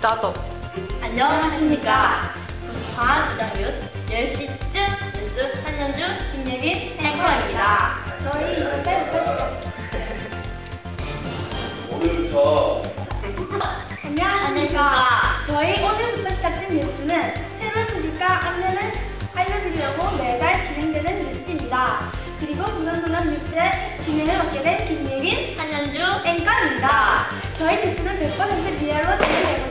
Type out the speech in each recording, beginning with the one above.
나도. 안녕하십니까. 부산 부장뉴스 10시쯤 뉴스 한현주 김예빈 앵커입니다. 저희 오늘부터 안녕하십니까. 저희 오늘부터 시작된 뉴스는 새로운 소식과 안내를 알려드리려고 매달 진행되는 뉴스입니다. 그리고 부산소년 뉴스의 진행을 맡게 된 김예빈 한현주 앵커입니다. 저희 뉴스는 100% 리얼로 진행되고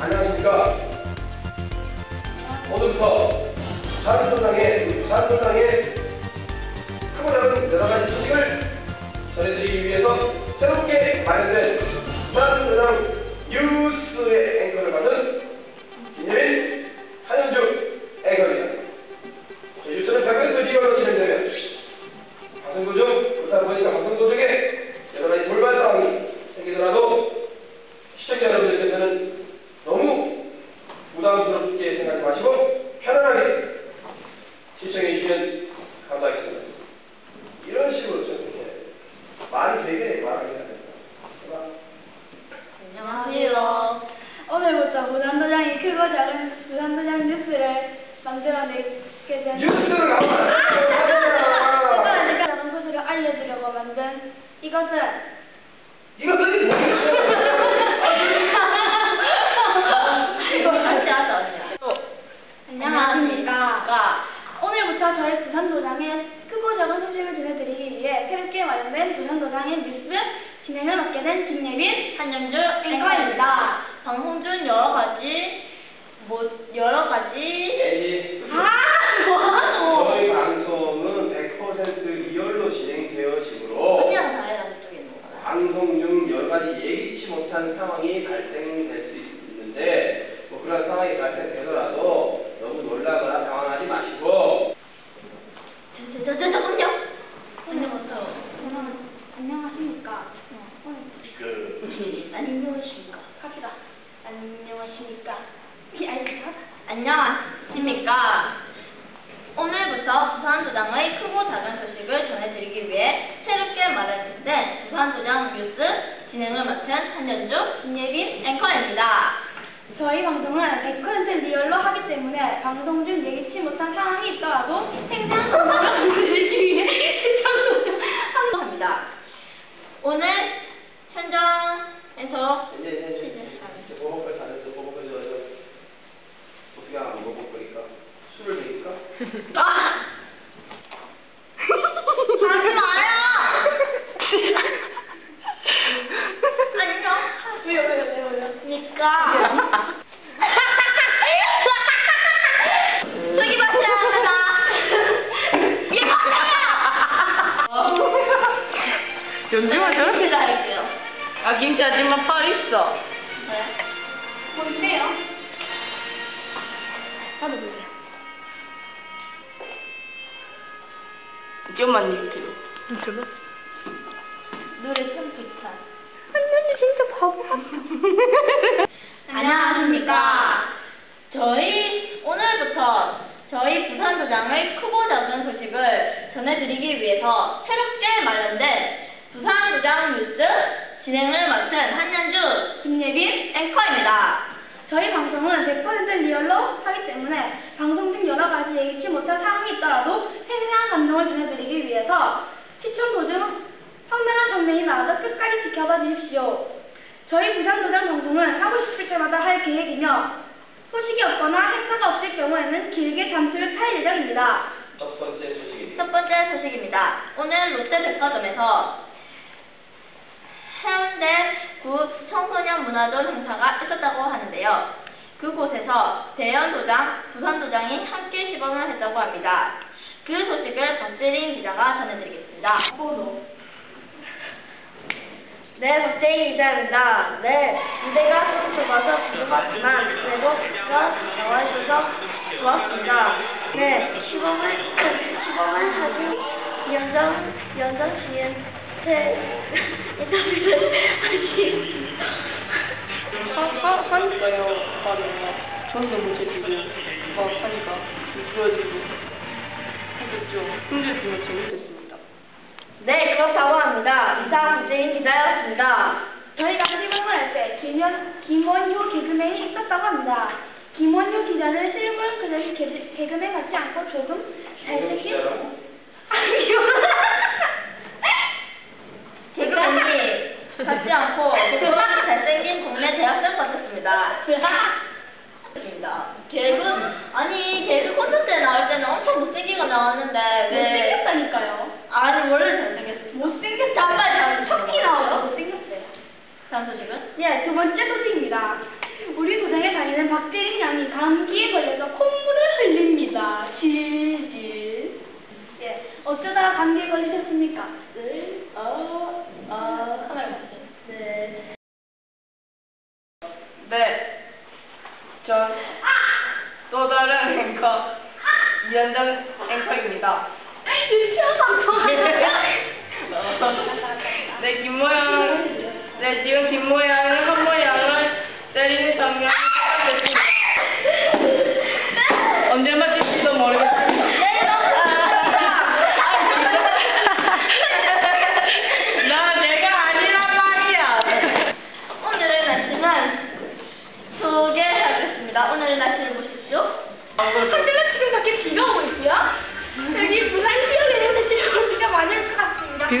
안녕하십니까. 오늘부터 부산도당의 부산도당의 크고 작은 여러 가지 소식을 전해드리기 위해서 새롭게 마련된 부산도당 뉴스의 앵커를 맡은 김예빈 내게 된 뉴스를 가만 크고 안 작은 소식을 알려드리려고 만든 이것은 이것들이 이거 같이 하자 언니야. 또 안녕하십니까. 오늘부터 저희 부산도장의 크고 작은 소식을 전해드리기 위해 새롭게 마련된 부산도장의 뉴스 진행을 맡게 된 김예빈 한현주 앵커입니다. 방송 중 여러 가지 뭐 여러 가지 아 저희 방송은 100% 리얼로 진행되어지므로 그냥 다해라 그쪽에 있는 거야. 방송 중 여러 가지 예기치 못한 상황이 발생될 수 있는데 뭐 그런 상황이 발생되더라도 너무 놀라거나 당황하지 마시고 저, 저, 저, 잠깐요. 언니부터. 저는 안녕하십니까. 그 안녕하십니까. 갑시다. 안녕하십니까. 피아이가 안녕하 십니까. 오늘부터 부산도장의 크고 작은 소식을 전해드리기 위해 새롭게 마련된 부산도장 뉴스 진행을 맡은 한현주 김예빈 앵커입니다. 저희 방송은 100% 리얼로 하기 때문에 방송 중 예기치 못한 상황이 있더라도 생생 방송을 들리기 위해 시청 도중 합니다. 오늘 현장에서 보복 거니까 술을 먹일까? 아! 하지 마요! 안녕. 왜요 왜요 왜요 왜요 니까. 저기 맞지 않는다. 이 맞아요! 연주가 저렇게 진짜 할게요. 아 김치 아줌마 팔 있어. 네. 뭔데요? 나도 몰라 좀만 밑으로. 밑으로? 노래 참 좋다. 할머니 진짜 바보 같아. 안녕하십니까. 저희 오늘부터 저희 부산도장의 크고 작은 소식을 전해드리기 위해서 새롭게 마련된 부산도장 뉴스 진행을 맡은 한현주 김예빈 앵커입니다. 저희 방송은 100% 리얼로 하기 때문에 방송 중 여러 가지 예기치 못한 상황이 있더라도 생생한 감동을 전해드리기 위해서 시청 도중 황당한 장면이 나와도 끝까지 지켜봐 주십시오. 저희 부산도장 방송은 하고 싶을 때마다 할 계획이며 소식이 없거나 행사가 없을 경우에는 길게 잠수를 탈 예정입니다. 첫 번째 소식입니다. 첫 번째 소식입니다. 오늘 롯데 백화점에서 해운대 구 청소년 문화존 행사가 있었다고 하는데요. 그곳에서 대연도장, 부산도장이 함께 시범을 했다고 합니다. 그 소식을 박재린 기자가 전해드리겠습니다. 네, 박재인 기자입니다. 네, 무대가 좀 좁아서 부족하지만 그래도 기가 나와주셔서 좋았습니다. 네, 시범을, 시범을 하기 연정, 연정 씨한 인터뷰를. 하. 바로. 저는 뭐지 지금. 막 하니까. 미끄러지고 하겠죠. 힘들지만 재밌었습니다. 네, 그렇다고 합니다. 이상 문재인 기자였습니다. 저희가 실물을 할때 김원, 김원효 개그맨이 있었다고 합니다. 김원효 기자는 실물 그대로 개, 개그맨 같지 않고 조금 잘생긴? 아니요. 개그맨이 같지 않고 조금 잘생긴 동네 대학생 같았습니다. 개그 아니 개그 콘서트에 나올 때는 엄청 못생기게 나왔는데 왜 못생겼다니까요. 아니 원래 잘생겼어. 못생겼 잠깐 잠깐 척키 나와서 못생겼어요. 다음 소식은? 예, 두 번째 소식입니다. 우리 도장에 다니는 박재린 양이 감기에 걸려서 콧물을 흘립니다. 질질. 예, 어쩌다가 감기에 걸리셨습니까? 네. 어, 어, 카메라 보세요. 네. 네. 전 또 다른 앵커 이현정 앵커입니다. 네, 김모양. 네, 지금 김모양은 한 모양을 때리는 장면이 촬영됐습니다.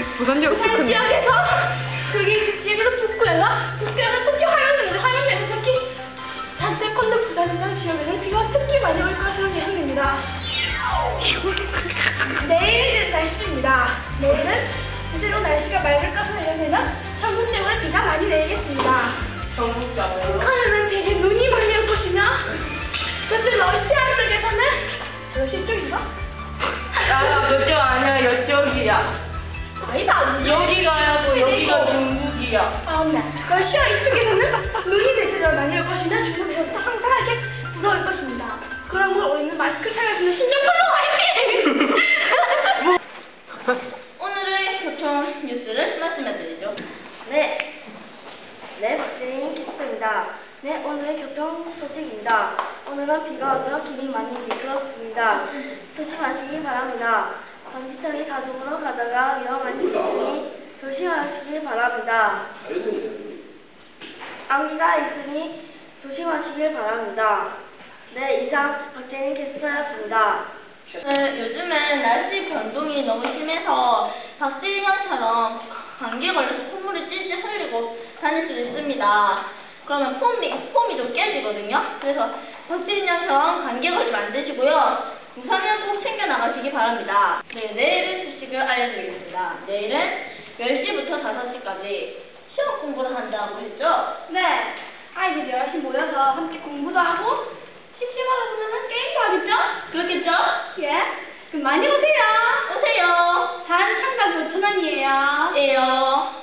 부산 지역 부산 지역에서 여기 그 지역에서 북구에서 북구에서 특히 화요일에 화요일에는 특히 단태권도 부산 지역에는 비가 특히 많이 올 것으로 예상됩니다. 내일은 날씨입니다. 내일은 그대로 날씨가 맑을 것으로 예상되면 전국 때문에 비가 많이 내리겠습니다. 북한에는 되게 눈이 많이 올 것이며 저쪽 러시아 쪽에서는 러시아 쪽인가? 야, 그쪽 아니야, 이쪽이야. 아니다. 여기가야고 여기가 중국이야. 아, 네. 러시아 이쪽에서는 눈이 대체로 많이 올 것이며 중국에서는 상상하게 불어올 것입니다. 그런 걸 우리는 마스크 사용하시는 신종플로 화이팅! 오늘의 교통 뉴스를 말씀해드리죠. 네. 네, 박재인 캐스터입니다. 네, 오늘의 교통 소식입니다. 오늘은 비가 와서 길이 많이 미끄럽습니다. 조심하시기 바랍니다. 전지천이 가족으로 가다가 위험하시니 조심하시기 바랍니다. 자유선이네. 암기가 있으니 조심하시길 바랍니다. 네, 이상 박재인 캐스터였습니다. 네, 요즘엔 날씨 변동이 너무 심해서 박지인 형처럼 감기에 걸려서 콧물을 찔찔 흘리고 다닐 수도 있습니다. 그러면 폼이, 폼이 좀 깨지거든요. 그래서 박지인 형처럼 감기에 걸리면 안 되시고요. 우산은 꼭 챙겨 나가시기 바랍니다. 네, 내일의 소식을 알려드리겠습니다. 내일은 10시부터 5시까지 시험 공부를 한다고 했죠? 네, 아이들 여럿이 모여서 함께 공부도 하고 심심하다 보면 게임도 하겠죠? 그렇겠죠? 예, 그럼 많이 오세요. 오세요. 단 참가비 5천 원이에요. 에요.